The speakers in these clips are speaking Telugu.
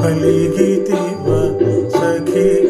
भली गीति सखी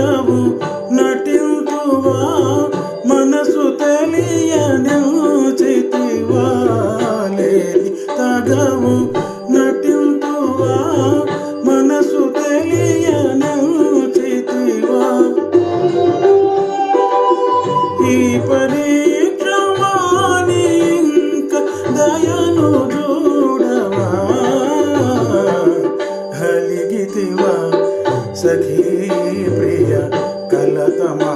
తగవు నటింతువా మనసు తెలియనిచితివా లేని తగవు నటింతువా మనసు తెలియనిచితివా ఈ పరీక్షమాని ఇంక దయను చూడవా? హలిగితివా? సఖీ ప్రియ కలతమా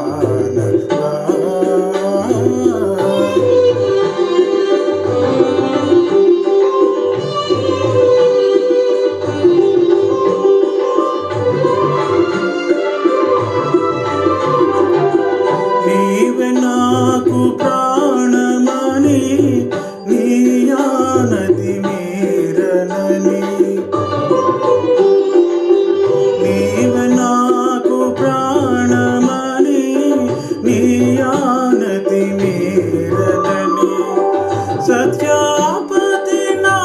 సత్యాపతి నా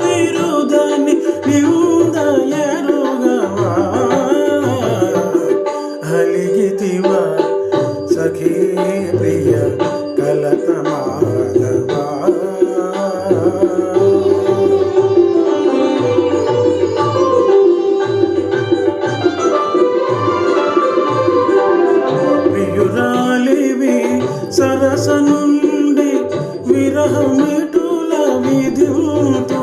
బిరుదని నిందయరుగవా అలిగితివా సఖీ ప్రియ కలతమ విరహమిటుల విధుతో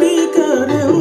కనికరం